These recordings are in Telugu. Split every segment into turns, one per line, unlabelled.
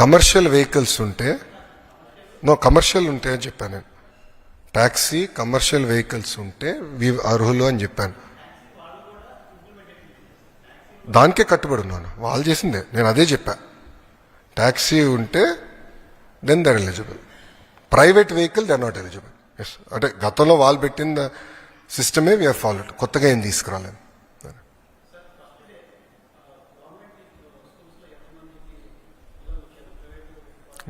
కమర్షియల్ వెహికల్స్ ఉంటే నో కమర్షియల్ ఉంటే అని చెప్పాను నేను. ట్యాక్సీ కమర్షియల్ వెహికల్స్ ఉంటే వి అర్హులు అని చెప్పాను. దానికే కట్టుబడి ఉన్నాను. వాళ్ళు చేసిందే. నేను అదే చెప్పా. ట్యాక్సీ ఉంటే then they're eligible private vehicle they're not eligible yes అంటే గతంలో వాళ్ళు పెట్టిన సిస్టమే వీఆర్ ఫాలోడ్ కొత్తగా ఏం తీసుకురాలేదు.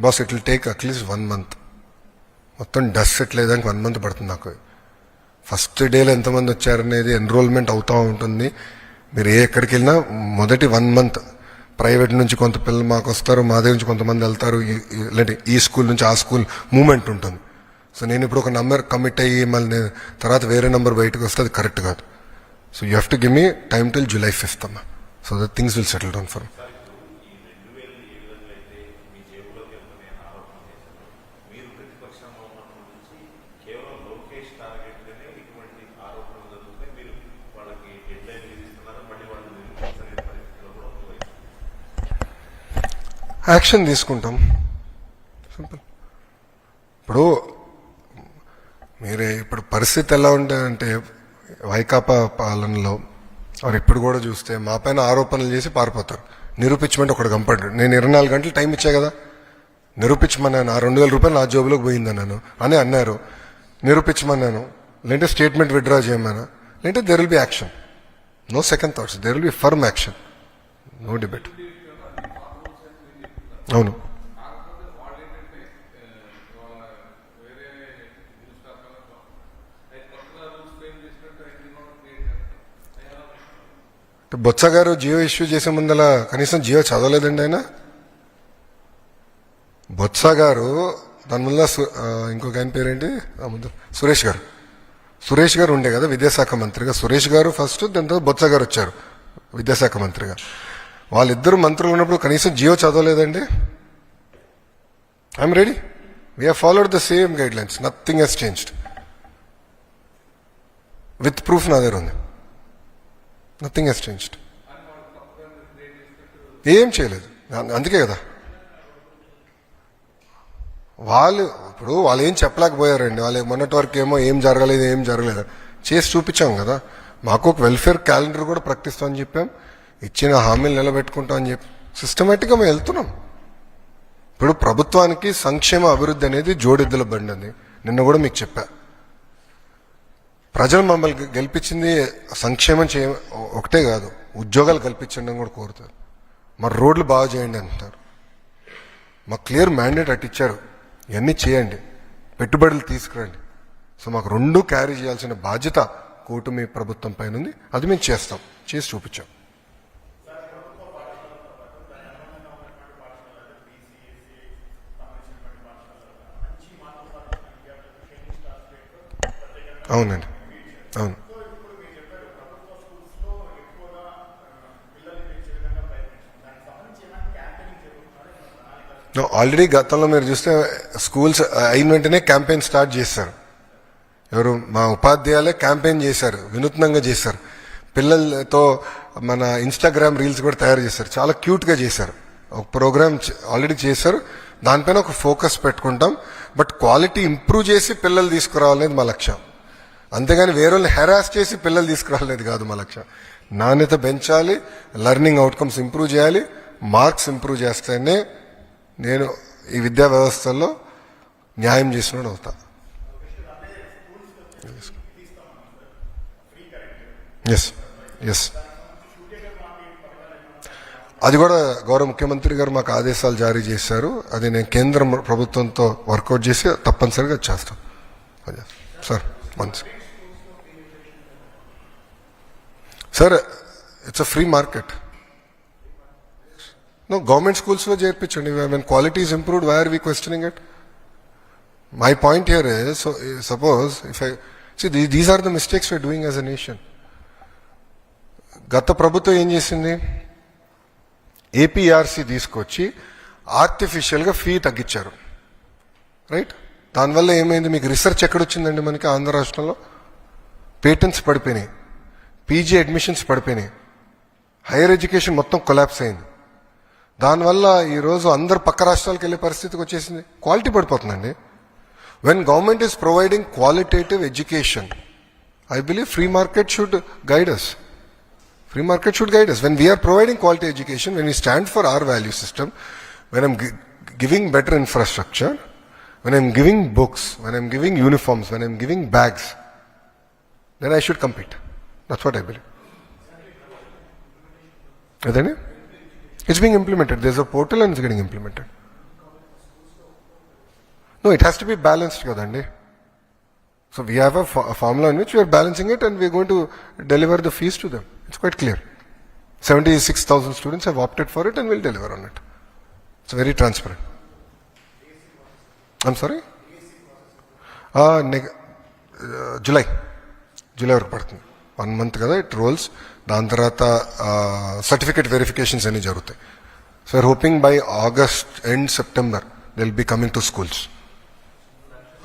Boss it will take at least one month. మొత్తం డస్ట్ సెట్ లేదానికి వన్ మంత్ పడుతుంది నాకు. ఫస్ట్ డేలో ఎంతమంది వచ్చారనేది ఎన్రోల్మెంట్ అవుతూ ఉంటుంది. మీరు ఏ ఎక్కడికి వెళ్ళినా మొదటి వన్ మంత్ ప్రైవేట్ నుంచి కొంత పిల్లలు మాకు వస్తారు మా దగ్గర నుంచి కొంతమంది వెళ్తారు ఈ- లేదంటే ఈ స్కూల్ నుంచి ఆ స్కూల్ మూమెంట్ ఉంటుంది. సో నేను ఇప్పుడు ఒక నంబర్ కమిట్ అయ్యి మళ్ళీ తర్వాత వేరే నంబర్ బయటకు వస్తే అది కరెక్ట్ కాదు. So you have to give me time till July fifth అమ్మా. So that things will settle down for
me ప్రతిపక్షంలో ఉన్నప్పటి నుంచి కేవలం లోకేష్ టార్గెట్గానే ఇటువంటి ఆరోపణలు జరుగుతాయి మీరు వాళ్ళకి డెడ్ లైన్ విధిస్తున్నారు మళ్ళీ వాళ్ళు నిరూపించలేని పరిస్థితిలో కూడా ఉంది
యాక్షన్ తీసుకుంటాం. సింపుల్. ఇప్పుడు మీరే ఇప్పుడు పరిస్థితి ఎలా ఉంటుందంటే వైకాపా పాలనలో వారు ఇప్పుడు కూడా చూస్తే మా పైన ఆరోపణలు చేసి పారిపోతారు. నిరూపించమంటే ఒకటి కంపడ్డాడు నేను ఇరవై నాలుగు గంటలు టైం ఇచ్చా కదా. నిరూపించమన్నాను. ఆ రెండు వేల రూపాయలు నా పోయింది పోయిందన్నాను. అని అన్నారు. నిరూపించమన్నాను. లేదంటే స్టేట్మెంట్ విత్డ్రా చేయమన్నా లేదంటే there will be action no second thoughts there will be firm action no debate అవును. బొత్స గారు జియో ఇష్యూ చేసే ముందల కనీసం జియో చదవలేదండి ఆయన? బొత్స గారు దాని ముందర సు- ఇంకొక ఆయన పేరేంటి? సురేష్ గారు. సురేష్ గారు ఉండే కదా విద్యాశాఖ మంత్రిగా. సురేష్ గారు ఫస్ట్ దాని తర్వాత బొత్స గారు వచ్చారు విద్యాశాఖ మంత్రిగా. వాళ్ళిద్దరు మంత్రులు ఉన్నప్పుడు కనీసం GO చదవలేదండి. I'm ready we followed the same guidelines nothing he's changed with proof నా దగ్గర ఉంది. నథింగ్ హెస్ చేంజ్డ్ ఏం చేయలేదు. అందుకే కదా. వాళ్ళు ఇప్పుడు వాళ్ళు ఏం చెప్పలేకపోయారండి. వాళ్ళు మొన్నటి వరకు ఏమో ఏం జరగలేదు ఏం జరగలేదు. చేసి చూపించాం కదా. మాకు ఒక వెల్ఫేర్ క్యాలెండర్ కూడా ప్రకటిస్తామని చెప్పాం. ఇచ్చిన హామీలు నిలబెట్టుకుంటాం అని చెప్పి. సిస్టమేటిక్గా మేము వెళ్తున్నాం. ఇప్పుడు ప్రభుత్వానికి సంక్షేమ అభివృద్ధి అనేది జోడెద్దుల బండి అని నిన్న కూడా మీకు చెప్పా. ప్రజలు మమ్మల్ని గెలిపించింది సంక్షేమం చేయ ఒకటే కాదు ఉద్యోగాలు కల్పించండి అని కూడా కోరుతారు. మరి రోడ్లు బాగా చేయండి అంటారు మాకు క్లియర్ మ్యాండేట్ అటు ఇచ్చారు. ఇవన్నీ చేయండి. పెట్టుబడులు తీసుకురండి. సో మాకు రెండు క్యారీ చేయాల్సిన బాధ్యత కూటమి ప్రభుత్వం పైన ఉంది. అది మేము చేస్తాం. చేసి చూపించాం. అవునండి. అవును. ఆల్రెడీ గతంలో మీరు చూస్తే స్కూల్స్ uh, అయిన వెంటనే క్యాంపెయిన్ స్టార్ట్ చేశారు. ఎవరు? మా ఉపాధ్యాయులే క్యాంపెయిన్ చేశారు వినూత్నంగా చేశారు. పిల్లలతో మన ఇన్స్టాగ్రామ్ రీల్స్ కూడా తయారు చేశారు. చాలా క్యూట్గా చేశారు. ఒక ప్రోగ్రామ్ ఆల్రెడీ చేశారు. దానిపైన ఒక ఫోకస్ పెట్టుకుంటాం. బట్ క్వాలిటీ ఇంప్రూవ్ చేసి పిల్లలు తీసుకురావాలనేది మా లక్ష్యం. అంతేగాని వేరే వాళ్ళని హెరాస్ చేసి పిల్లలు తీసుకురాలేదు కాదు మా లక్ష్యం నాణ్యత పెంచాలి లెర్నింగ్ అవుట్కమ్స్ ఇంప్రూవ్ చేయాలి మార్క్స్ ఇంప్రూవ్ చేస్తేనే నేను ఈ విద్యా వ్యవస్థలో న్యాయం చేసినోడు అవుతా. ఎస్ ఎస్ అది కూడా గౌరవ ముఖ్యమంత్రి గారు మాకు ఆదేశాలు జారీ చేశారు. అది నేను కేంద్ర ప్రభుత్వంతో వర్కౌట్ చేసి తప్పనిసరిగా చేస్తాను అదే sir one sir it's a free market no government స్కూల్స్లో చేర్పించండి when quality is improved why are we questioning it my point here so suppose if I see these are the mistakes we are doing as a nation గత ప్రభుత్వం ఏం చేసింది? ఏపీఆర్సీ తీసుకొచ్చి ఆర్టిఫిషియల్గా ఫీ తగ్గించారు. రైట్ దానివల్ల ఏమైంది? మీకు రీసెర్చ్ ఎక్కడొచ్చిందండి మనకి ఆంధ్ర రాష్ట్రంలో? పేటెంట్స్ పడిపోయినాయి. పీజీ అడ్మిషన్స్ పడిపోయినాయి. హైయర్ ఎడ్యుకేషన్ మొత్తం కొలాప్స్ అయింది. దానివల్ల ఈరోజు అందరు పక్క రాష్ట్రాలకు వెళ్ళే పరిస్థితికి వచ్చేసింది. Quality పడిపోతుందండి. When government is providing qualitative education I believe free market should guide us market market should when us. When we are providing quality stand for or stand system when value giving better infrastructure when I'm giving books, when I'm giving uniforms, when I'm giving bags, then I should compete. That's what I believe. Adani? It's being implemented. There's a portal and it's getting implemented. No, it has to be balanced, Kadandi. Eh? So we have a, fo- a formula in which we are balancing it and we are going to deliver the fees to them. It's quite clear. 76,000 students have opted for it and we'll deliver on it. It's very transparent. I'm sorry July neg- July. వరకు పడుతుంది. వన్ మంత్ కదా ఇట్ రోల్స్ దాని తర్వాత సర్టిఫికేట్ వెరిఫికేషన్స్ అన్నీ జరుగుతాయి. So hoping by August end September they'll be coming to schools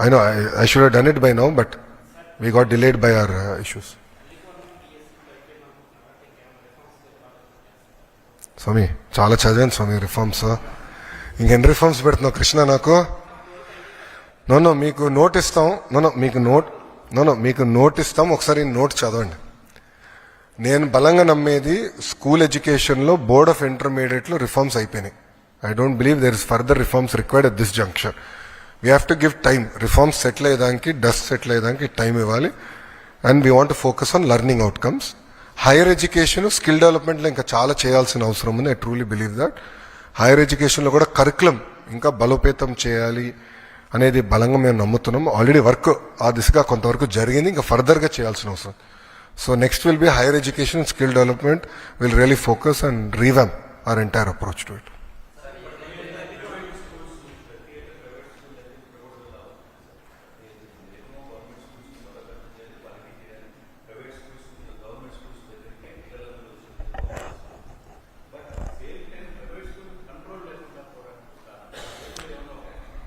I know I should done it by now but we got delayed by our issues Swami చాలా చదివాను స్వామి రిఫార్మ్స్ ఇంకెన్ని రిఫార్మ్స్ పెడుతున్నావు కృష్ణ నాకు నోనో మీకు నోట్ ఇస్తాం. నోనో మీకు నోట్ నోనో మీకు నోట్ ఇస్తాం. ఒకసారి నోట్ చదవండి. నేను బలంగా నమ్మేది స్కూల్ ఎడ్యుకేషన్లో బోర్డ్ ఆఫ్ ఇంటర్మీడియట్లో రిఫార్మ్స్ అయిపోయినాయి. I don't believe there is further reforms required at this junction we have to give time reforms settle అయ్యేదానికి డస్ట్ సెటిల్ అయ్యేదానికి టైం ఇవ్వాలి. And we want focus on learning outcomes higher education skill డెవలప్మెంట్లో ఇంకా చాలా చేయాల్సిన అవసరం ఉంది. I truly believe that higher education కూడా కరికులం ఇంకా బలోపేతం చేయాలి. అనేది బలంగా మేము నమ్ముతున్నాం ఆల్రెడీ వర్క్ ఆ దిశగా కొంతవరకు జరిగింది. ఇంకా ఫర్దర్గా చేయాల్సిన అవసరం. So next will be higher education skill development will really focus and revamp our entire approach to it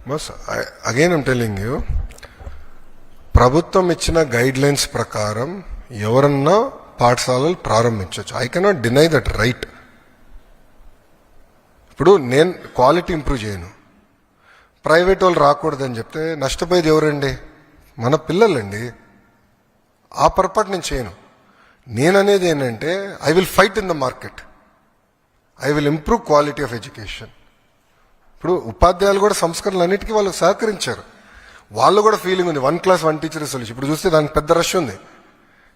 but again I'm telling you ప్రభుత్వం ఇచ్చిన గైడ్ లైన్స్ ప్రకారం ఎవరన్నా పాఠశాలలు ప్రారంభించవచ్చు I cannot deny that right ఇప్పుడు నేను క్వాలిటీ ఇంప్రూవ్ చేయను. ప్రైవేట్ వాళ్ళు రాకూడదని చెప్తే నష్టపోయేది ఎవరండి? మన పిల్లలండి. ఆ పొరపాటు నేను చేయను. నేననేది ఏంటంటే I will fight in the market I will improve quality of education ఇప్పుడు ఉపాధ్యాయులు కూడా సంస్కరణలు అన్నిటికీ వాళ్ళు సహకరించారు. వాళ్ళు కూడా ఫీలింగ్ ఉంది. One class one teacher solution ఇప్పుడు చూస్తే దానికి పెద్ద రష్ ఉంది.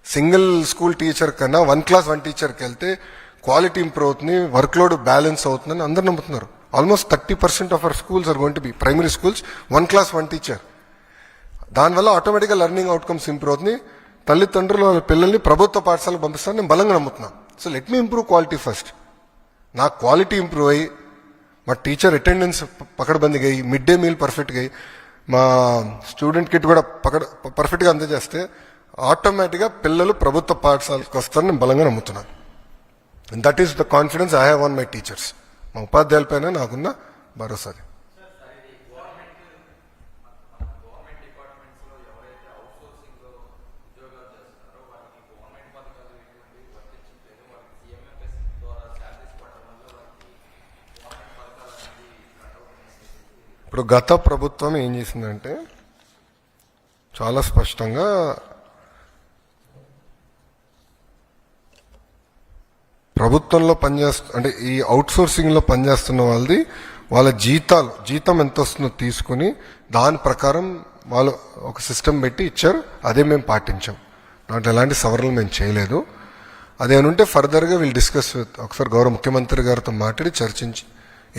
సింగిల్ స్కూల్ టీచర్ కన్నా వన్ క్లాస్ వన్ టీచర్కి వెళ్తే క్వాలిటీ ఇంప్రూవ్ అవుతుంది వర్క్ లోడ్ బ్యాలెన్స్ అవుతుందని అందరు నమ్ముతున్నారు. Almost thirty percent of our schools are going to be primary schools one class one teacher దానివల్ల ఆటోమేటిక్గా లెర్నింగ్ అవుట్కమ్స్ ఇంప్రూవ్ అవుతుంది. తల్లిదండ్రులు వాళ్ళ పిల్లల్ని ప్రభుత్వ పాఠశాలకు పంపిస్తారని నేను బలంగా నమ్ముతున్నాను. So let me improve quality first నా క్వాలిటీ ఇంప్రూవ్ అయ్యి మా టీచర్ అటెండెన్స్ పకడ్బందీగా అయ్యి మిడ్ డే మీల్ పర్ఫెక్ట్గా అయ్యి మా స్టూడెంట్ కిట్ కూడా పకడ్ పర్ఫెక్ట్గా అందజేస్తే ఆటోమేటిక్గా పిల్లలు ప్రభుత్వ పాఠశాలకు వస్తారని నేను బలంగా నమ్ముతున్నాను. That is the confidence I have on my teachers మా ఉపాధ్యాయులపైన నాకున్న భరోసాది. ఇప్పుడు గత ప్రభుత్వం ఏం చేసిందంటే చాలా స్పష్టంగా ప్రభుత్వంలో పనిచేస్తు అంటే ఈ అవుట్సోర్సింగ్లో పనిచేస్తున్న వాళ్ళది వాళ్ళ జీతాలు జీతం ఎంత వస్తుందో తీసుకుని దాని ప్రకారం వాళ్ళు ఒక సిస్టమ్ పెట్టి ఇచ్చారు అదే మేము పాటించాం. దాంట్లో ఎలాంటి సవరణలు మేము చేయలేదు. అదేనుంటే ఫర్దర్గా వీళ్ళు డిస్కస్ ఒకసారి గౌరవ ముఖ్యమంత్రి గారితో మాట్లాడి చర్చించి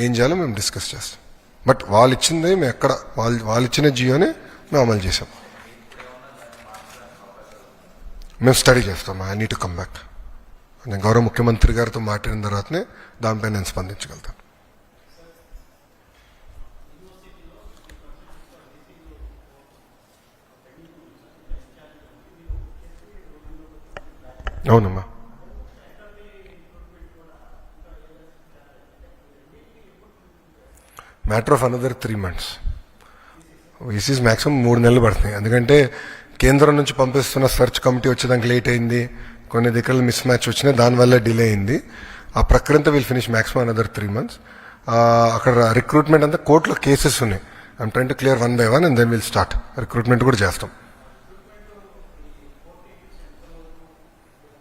ఏం చేయాలో మేము డిస్కస్ చేస్తాం. బట్ వాళ్ళు ఇచ్చింది మేము ఎక్కడ వాళ్ళు వాళ్ళు ఇచ్చిన జియోనే మేము అమలు చేసాం మేము స్టడీ చేస్తాం. I need to come back నేను గౌరవ ముఖ్యమంత్రి గారితో మాట్లాడిన తర్వాతనే దానిపై నేను స్పందించగలుగుతాను. అవునమ్మా. Matter of another three months ECs maximum మూడు నెలలు పడుతున్నాయి ఎందుకంటే కేంద్రం నుంచి పంపిస్తున్న సెర్చ్ కమిటీ వచ్చేదానికి లేట్ అయింది. కొన్ని దగ్గర మిస్ మ్యాచ్ వచ్చినాయి దానివల్ల డిలే అయింది. ఆ ప్రక్రియ అంతా will finish maximum another three months అక్కడ రిక్రూట్మెంట్ అంతా కోర్టులో కేసెస్ ఉన్నాయి. I'm trying to clear one by one and then will start recruitment కూడా చేస్తాం.